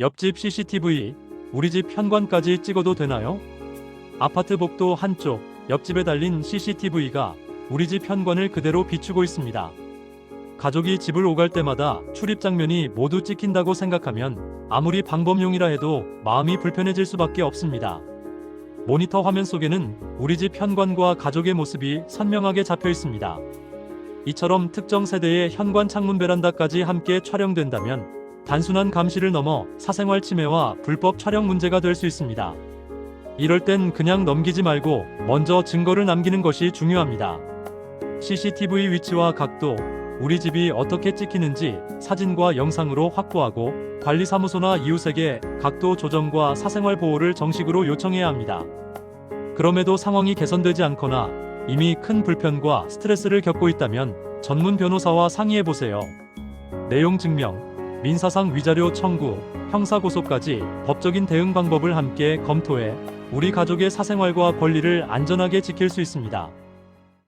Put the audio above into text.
옆집 CCTV, 우리 집 현관까지 찍어도 되나요? 아파트 복도 한쪽, 옆집에 달린 CCTV가 우리 집 현관을 그대로 비추고 있습니다. 가족이 집을 오갈 때마다 출입 장면이 모두 찍힌다고 생각하면 아무리 방범용이라 해도 마음이 불편해질 수밖에 없습니다. 모니터 화면 속에는 우리 집 현관과 가족의 모습이 선명하게 잡혀 있습니다. 이처럼 특정 세대의 현관 창문 베란다까지 함께 촬영된다면 단순한 감시를 넘어 사생활 침해와 불법 촬영 문제가 될 수 있습니다. 이럴 땐 그냥 넘기지 말고 먼저 증거를 남기는 것이 중요합니다. CCTV 위치와 각도, 우리 집이 어떻게 찍히는지 사진과 영상으로 확보하고 관리사무소나 이웃에게 각도 조정과 사생활 보호를 정식으로 요청해야 합니다. 그럼에도 상황이 개선되지 않거나 이미 큰 불편과 스트레스를 겪고 있다면 전문 변호사와 상의해 보세요. 내용 증명, 민사상 위자료 청구, 형사고소까지 법적인 대응 방법을 함께 검토해 우리 가족의 사생활과 권리를 안전하게 지킬 수 있습니다.